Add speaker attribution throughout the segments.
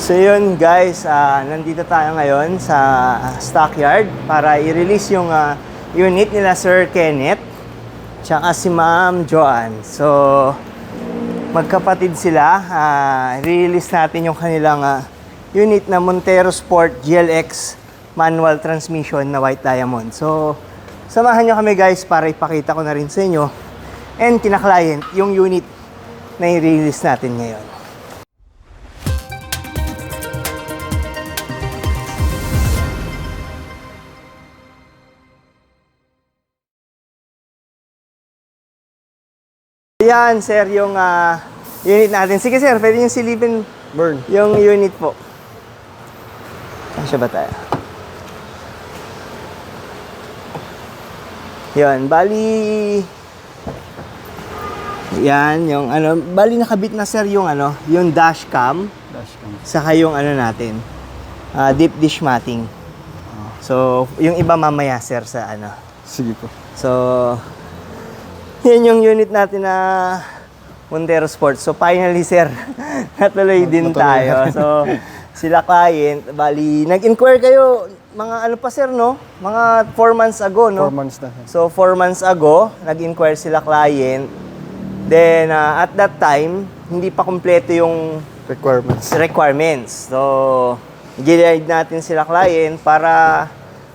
Speaker 1: So yun guys, ah, nandito tayo ngayon sa stockyard para i-release yung ah, unit nila Sir Kenneth tsaka si Ma'am Joanne. So magkapatid sila, ah, release natin yung kanilang ah, unit na Montero Sport GLX manual transmission na white diamond. So samahan nyo kami guys para ipakita ko na rin sa inyo and kina-client yung unit na i-release natin ngayon. Yan, sir, yung ah, unit natin. Sige, sir, pwede yung silipin
Speaker 2: Burn.
Speaker 1: yung unit po. Saan siya ba tayo? Yan, bali... Yan, yung ano, bali nakabit na sir yung ano, yung dash cam,
Speaker 2: Dashcam.
Speaker 1: saka yung ano natin, ah, deep dish matting. So, yung iba mamaya sir sa ano,
Speaker 2: Sige po.
Speaker 1: So, yan yung unit natin na Montero Sports. So, finally, sir, natuloy din
Speaker 2: Natuloy
Speaker 1: tayo. So, sila client, bali, nag-inquire kayo, mga ano pa, sir, no? Mga 4 months ago, no?
Speaker 2: Four months na.
Speaker 1: So, 4 months ago, nag-inquire sila client. Then, uh, at that time, hindi pa kumpleto yung
Speaker 2: Requirements.
Speaker 1: requirements. So, gilide natin sila client para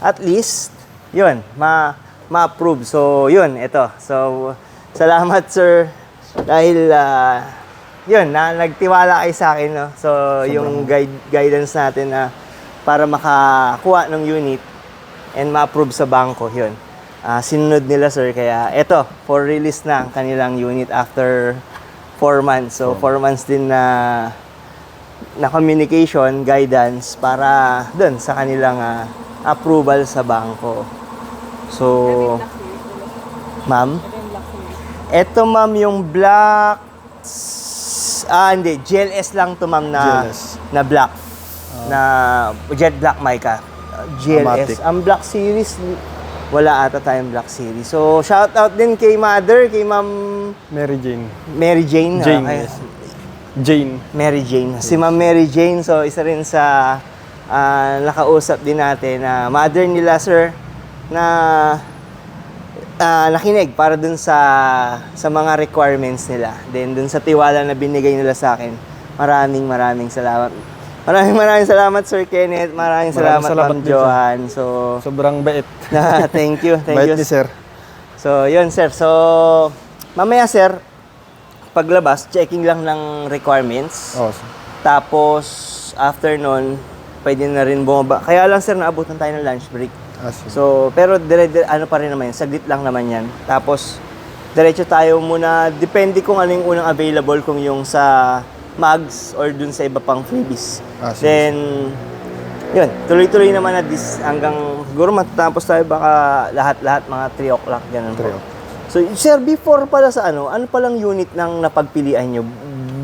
Speaker 1: at least, yun, ma ma-approve. So, yun, ito. So, salamat sir dahil ah, yun, na nagtiwala kayo sa akin, no? So, yung guide, guidance natin na para makakuha ng unit and ma-approve sa bangko, yun. Ah, sinunod nila sir, kaya ito, for release na ang kanilang unit after 4 months. So, 4 months din na na communication, guidance para dun sa kanilang ah, approval sa bangko. So, ma'am, eto ma'am yung black, ah hindi, GLS lang to ma'am na,
Speaker 2: GLS.
Speaker 1: na black, na jet black mica. GLS.
Speaker 2: Amatic.
Speaker 1: Ang black series, wala ata tayong black series. So, shout out din kay mother, kay ma'am
Speaker 2: Mary Jane.
Speaker 1: Mary Jane.
Speaker 2: Jane,
Speaker 1: Okay.
Speaker 2: yes. Jane.
Speaker 1: Mary Jane. Si Ma'am Mary Jane, so isa rin sa ah, nakausap din natin na mother nila, sir, na ah, nakinig para dun sa sa mga requirements nila. Then dun sa tiwala na binigay nila sa akin. Maraming maraming salamat. Maraming maraming salamat, Sir Kenneth. Maraming
Speaker 2: Maraming
Speaker 1: salamat,
Speaker 2: salamat
Speaker 1: Ma'am. Joanne. So,
Speaker 2: Sobrang bait.
Speaker 1: na, thank you. Thank
Speaker 2: bait
Speaker 1: you.
Speaker 2: ni sir.
Speaker 1: So, yun sir. So, mamaya sir, paglabas, checking lang ng requirements.
Speaker 2: Oh,
Speaker 1: Tapos, after nun, pwede na rin bumaba. Kaya lang sir, naabutan tayo ng lunch break.
Speaker 2: Ah, sige.
Speaker 1: So, pero dire, dire- ano pa rin naman yan, saglit lang naman yan. Tapos, diretso tayo muna, depende kung ano yung unang available, kung yung sa mags or dun sa iba pang freebies.
Speaker 2: Ah, sige.
Speaker 1: Then, yun, tuloy-tuloy naman na this hanggang siguro matatapos tayo baka lahat-lahat mga 3 o'clock ganun po.
Speaker 2: 3 o'clock.
Speaker 1: So, sir, before pala sa ano, ano palang unit ng napagpilian nyo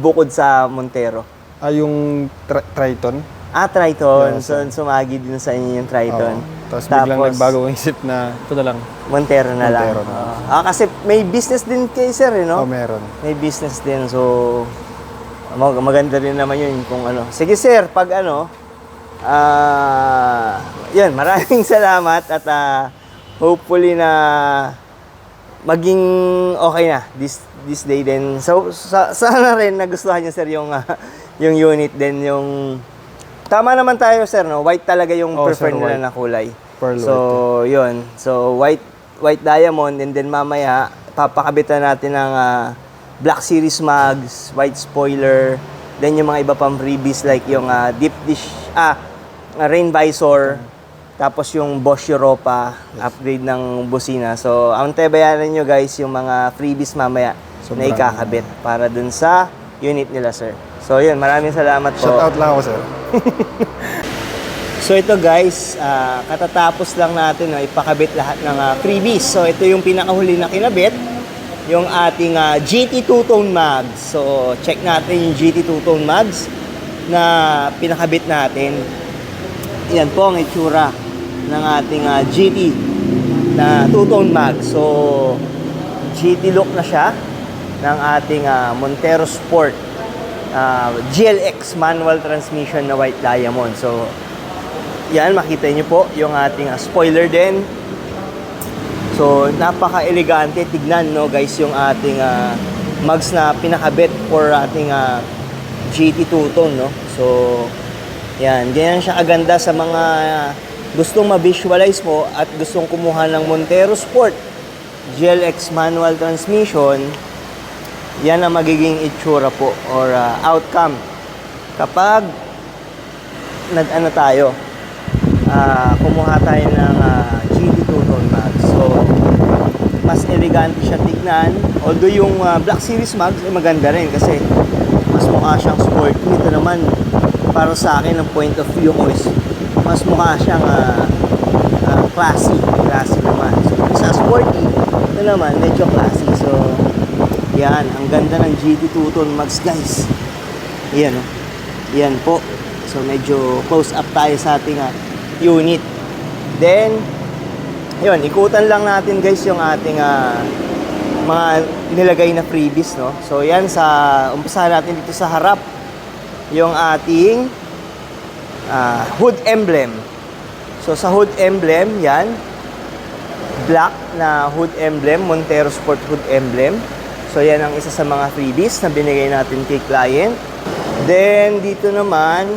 Speaker 1: bukod sa Montero?
Speaker 2: ah, yung tri- Triton.
Speaker 1: Ah, Triton.
Speaker 2: Yes,
Speaker 1: so, sumagi din sa inyo yung Triton.
Speaker 2: Oo. Tapos biglang nagbago ang isip na ito na lang.
Speaker 1: Montero na lang.
Speaker 2: Montero na.
Speaker 1: Oo. ah, kasi may business din kay sir, eh, no?
Speaker 2: Oh, meron.
Speaker 1: May business din. So, mag- maganda rin naman yun kung ano. Sige sir, pag ano, ah, yun, maraming salamat at ah, hopefully na maging okay na this this day din. So, sa, sana rin nagustuhan niyo sir yung ah, yung unit din yung Tama naman tayo sir no, white talaga yung
Speaker 2: Oo,
Speaker 1: prefer
Speaker 2: sir,
Speaker 1: nila
Speaker 2: white.
Speaker 1: na kulay.
Speaker 2: Pearl
Speaker 1: so, yun. So, white white diamond and then mamaya papakabitan natin ng ah, black series mags, white spoiler, then yung mga iba pang freebies like yung ah, deep dish ah ah, rain visor, tapos yung Bosch Europa upgrade ng busina. So, ang tabayanan nyo guys yung mga freebies mamaya na
Speaker 2: Sobrang-
Speaker 1: ikakabit para dun sa unit nila sir. So, yun, maraming salamat po.
Speaker 2: Shout out lang ako, sir.
Speaker 1: So ito guys, ah, katatapos lang natin no, ipakabit lahat ng ah, freebies. So ito yung pinakahuli na kinabit, yung ating ah, GT two-tone mags. So check natin yung GT two-tone mags na pinakabit natin. Yan po ang itsura ng ating ah, GT na two-tone mag. So GT look na siya ng ating ah, Montero Sport ah, GLX manual transmission na white diamond. So, yan, makita niyo po yung ating ah, spoiler din. So, napaka-elegante. Tignan, no, guys, yung ating ah, mugs na pinakabit for ating ah, GT two-tone, no. So, yan, ganyan siya kaganda sa mga gustong ma-visualize mo at gustong kumuha ng Montero Sport GLX manual transmission. Yan ang magiging itsura po or ah, outcome kapag nag-ano tayo, ah, kumuha tayo ng uh, GT two-tone mags. So, mas elegante siya tignan. Although yung ah, Black Series mags ay maganda rin kasi mas mukha siyang sporty. Ito naman, para sa akin, ang point of view ko is mas mukha siyang ah, ah, classy. Classy naman. So, sa sporty, ito naman, medyo classy. So, yan. Ang ganda ng GT two-tone mags, guys. Yan, oh. Yan po. So, medyo close up tayo sa ating ah, unit. Then, yun, ikutan lang natin guys yung ating ah, mga nilagay na freebies, no? So, yan sa, umpisahan natin dito sa harap yung ating ah, hood emblem. So, sa hood emblem, yan, black na hood emblem, Montero Sport hood emblem. So, yan ang isa sa mga freebies na binigay natin kay client. Then, dito naman,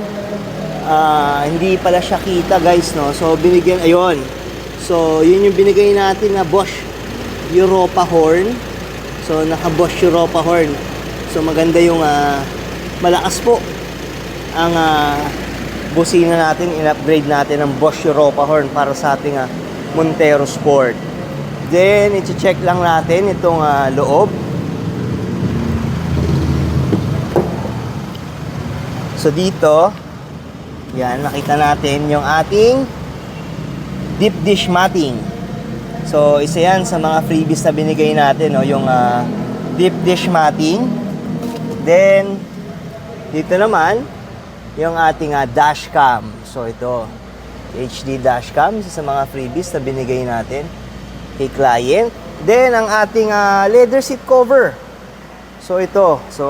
Speaker 1: ah, hindi pala siya kita guys, no? So, binigyan, ayun. So, yun yung binigay natin na Bosch Europa horn. So, naka Bosch Europa horn. So, maganda yung ah, malakas po ang ah, busina natin. In-upgrade natin ng Bosch Europa horn para sa ating ah, Montero Sport. Then, i-check lang natin itong ah, loob. So dito, yan, nakita natin yung ating deep dish matting. So isa yan sa mga freebies na binigay natin, no, yung ah, deep dish matting. Then, dito naman, yung ating ah, dash cam. So ito, HD dash cam, isa sa mga freebies na binigay natin kay client. Then, ang ating ah, leather seat cover. So ito, so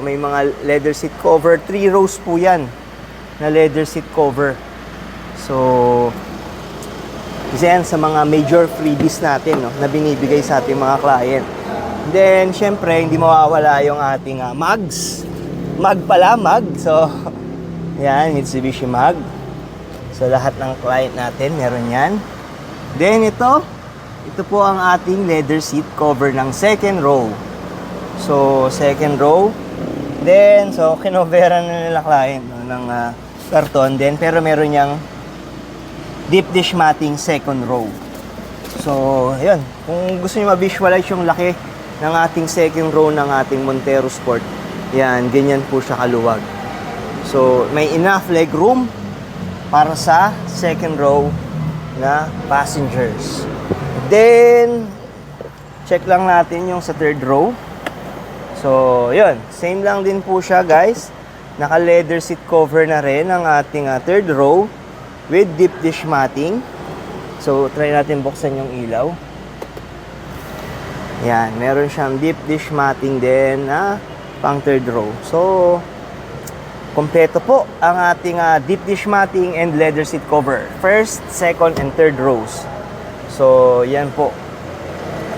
Speaker 1: may mga leather seat cover, 3 rows po 'yan na leather seat cover. So isa yan sa mga major freebies natin no, na binibigay sa ating mga client. Then syempre hindi mawawala yung ating ah, mugs. Mug pala, mug. So yan, Mitsubishi mug. So lahat ng client natin meron yan. Then ito, ito po ang ating leather seat cover ng second row. So, second row. Then, so, kinoveran na nila client no, ng ah, karton din. Pero meron niyang deep dish matting second row. So, yun. Kung gusto niyo ma-visualize yung laki ng ating second row ng ating Montero Sport, yan, ganyan po siya kaluwag. So, may enough leg room para sa second row na passengers. Then, check lang natin yung sa third row. So, yun. Same lang din po siya, guys. Naka-leather seat cover na rin ang ating ah, third row with deep dish matting. So, try natin buksan yung ilaw. Yan. Meron siyang deep dish matting din na pang third row. So, kompleto po ang ating ah, deep dish matting and leather seat cover. First, second, and third rows. So, yan po.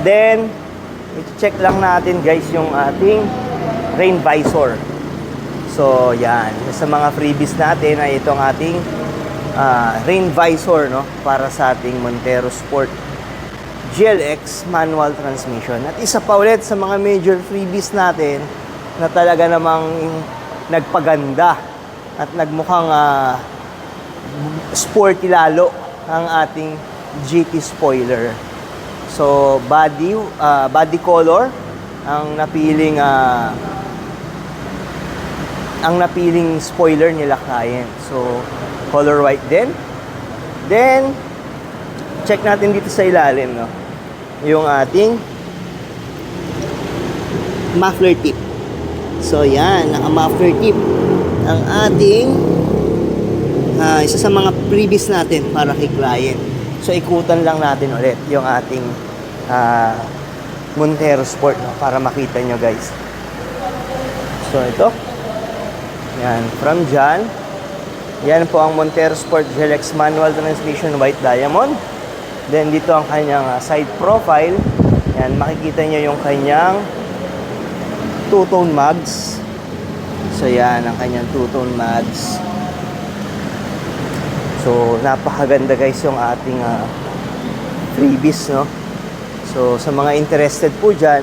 Speaker 1: Then, i-check lang natin guys yung ating rain visor. So, yan. Sa mga freebies natin ay itong ating ah, rain visor no para sa ating Montero Sport GLX manual transmission. At isa pa ulit sa mga major freebies natin na talaga namang nagpaganda at nagmukhang ah, sporty lalo ang ating GT spoiler. So body ah, body color ang napiling ah, ang napiling spoiler nila client. So color white din. Then check natin dito sa ilalim no. Yung ating muffler tip. So yan, naka-muffler tip ang ating ah, isa sa mga previous natin para kay client. So ikutan lang natin ulit yung ating ah, Montero Sport no, para makita nyo guys. So ito. Yan, from dyan. Yan po ang Montero Sport GLX manual transmission white diamond. Then dito ang kanyang ah, side profile. Yan, makikita nyo yung kanyang two-tone mags. So yan ang kanyang two-tone mags. So napakaganda guys yung ating ah, freebies no. So sa mga interested po dyan,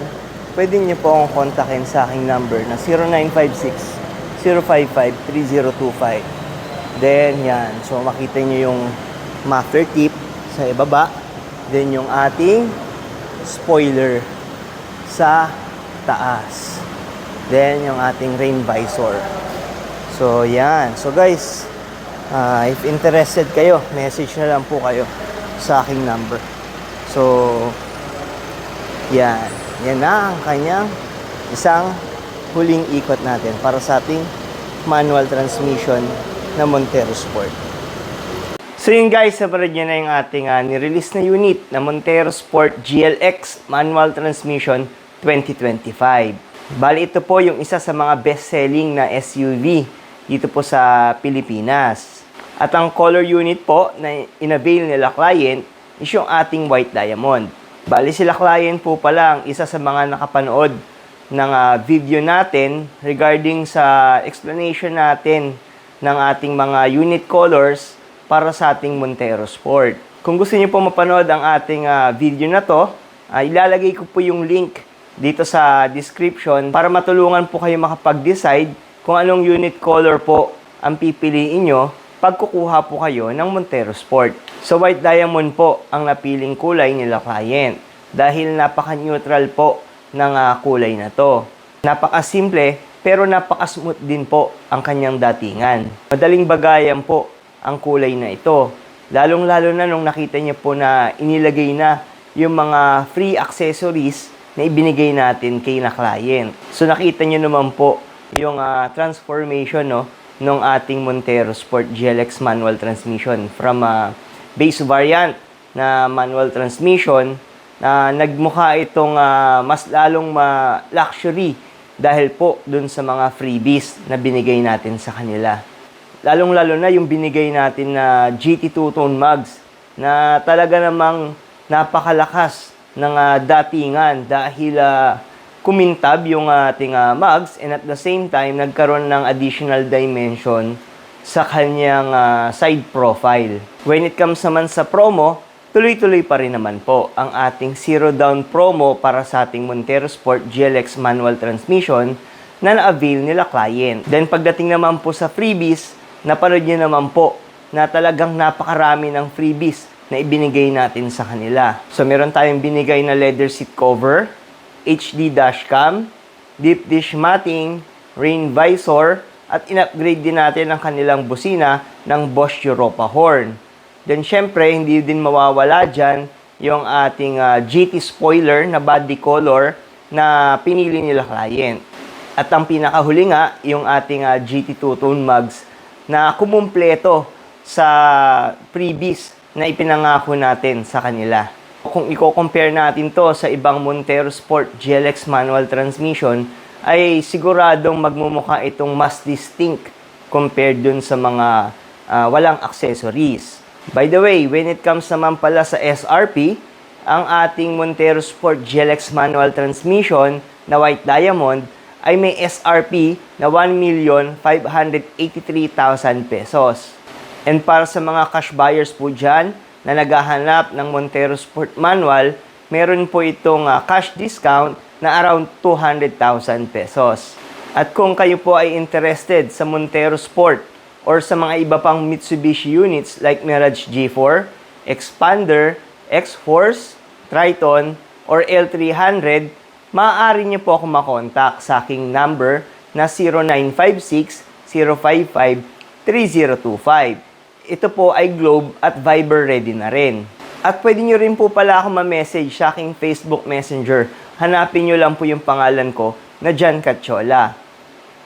Speaker 1: pwede nyo po akong kontakin sa aking number na 0956 055 3025. Then yan, so makita nyo yung muffler tip sa ibaba. Then yung ating spoiler sa taas. Then yung ating rain visor. So yan. So guys, ah, if interested kayo, message na lang po kayo sa aking number. So yan. Yan na ang kanyang isang huling ikot natin para sa ating manual transmission na Montero Sport. So yun guys, sabarad nyo na yung ating ah, nirelease na unit na Montero Sport GLX Manual Transmission 2025. Bali ito po yung isa sa mga best-selling na SUV dito po sa Pilipinas. At ang color unit po na inavail nila client is yung ating white diamond. Bali sila client po pala ang isa sa mga nakapanood ng ah, video natin regarding sa explanation natin ng ating mga unit colors para sa ating Montero Sport. Kung gusto niyo po mapanood ang ating ah, video na to, ah, ilalagay ko po yung link dito sa description para matulungan po kayo makapag-decide kung anong unit color po ang pipiliin nyo pag kukuha po kayo ng Montero Sport. So white diamond po ang napiling kulay nila client dahil napaka-neutral po ng ah, kulay na to. Napaka-simple pero napaka-smooth din po ang kanyang datingan. Madaling bagayan po ang kulay na ito. Lalong-lalo na nung nakita niyo po na inilagay na yung mga free accessories na ibinigay natin kay na client. So nakita niyo naman po yung ah, transformation no ng ating Montero Sport GLX manual transmission from a base variant na manual transmission na nagmukha itong ah, mas lalong ma luxury dahil po dun sa mga freebies na binigay natin sa kanila. Lalong-lalo na yung binigay natin na GT2 tone mugs na talaga namang napakalakas ng ah, datingan dahil ah, kumintab yung ating ah, mugs and at the same time nagkaroon ng additional dimension sa kanyang ah, side profile. When it comes naman sa promo, tuloy-tuloy pa rin naman po ang ating zero down promo para sa ating Montero Sport GLX manual transmission na na-avail nila client. Then pagdating naman po sa freebies, napanood nyo naman po na talagang napakarami ng freebies na ibinigay natin sa kanila. So meron tayong binigay na leather seat cover, HD dashcam, deep dish matting, rain visor, at in-upgrade din natin ang kanilang busina ng Bosch Europa horn. Then syempre, hindi din mawawala dyan yung ating ah, GT spoiler na body color na pinili nila client. At ang pinakahuli nga, yung ating ah, GT two-tone mugs na kumumpleto sa freebies na ipinangako natin sa kanila. Kung i-compare natin to sa ibang Montero Sport GLX manual transmission, ay siguradong magmumukha itong mas distinct compared dun sa mga ah, walang accessories. By the way, when it comes naman pala sa SRP, ang ating Montero Sport GLX manual transmission na white diamond ay may SRP na 1,583,000 pesos. And para sa mga cash buyers po dyan na naghahanap ng Montero Sport Manual, meron po itong ah, cash discount na around 200,000 pesos. At kung kayo po ay interested sa Montero Sport or sa mga iba pang Mitsubishi units like Mirage G4, Expander, X-Force, Triton, or L300, maaari niyo po ako makontak sa aking number na 0956-055-3025. Ito po ay Globe at Viber ready na rin. At pwede nyo rin po pala ako ma-message sa aking Facebook Messenger. Hanapin nyo lang po yung pangalan ko na Jan Cachola.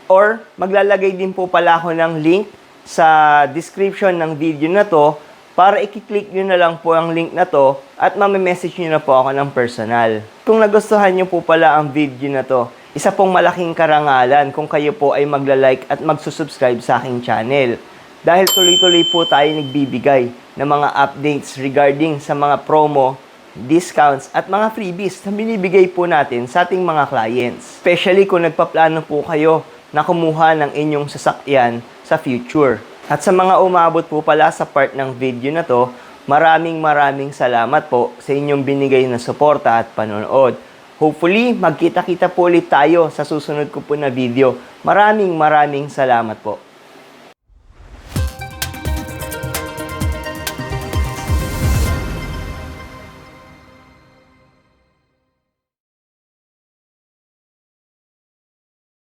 Speaker 1: Or maglalagay din po pala ako ng link sa description ng video na to para i-click nyo na lang po ang link na to at mamimessage nyo na po ako ng personal. Kung nagustuhan nyo po pala ang video na to, Isa pong malaking karangalan kung kayo po ay magla-like at magsusubscribe sa aking channel. Dahil tuloy-tuloy po tayo nagbibigay ng mga updates regarding sa mga promo, discounts at mga freebies na binibigay po natin sa ating mga clients. Especially kung nagpaplano po kayo na kumuha ng inyong sasakyan sa future. At sa mga umabot po pala sa part ng video na to, maraming maraming salamat po sa inyong binigay na suporta at panonood. Hopefully, magkita-kita po ulit tayo sa susunod ko po na video. Maraming maraming salamat po.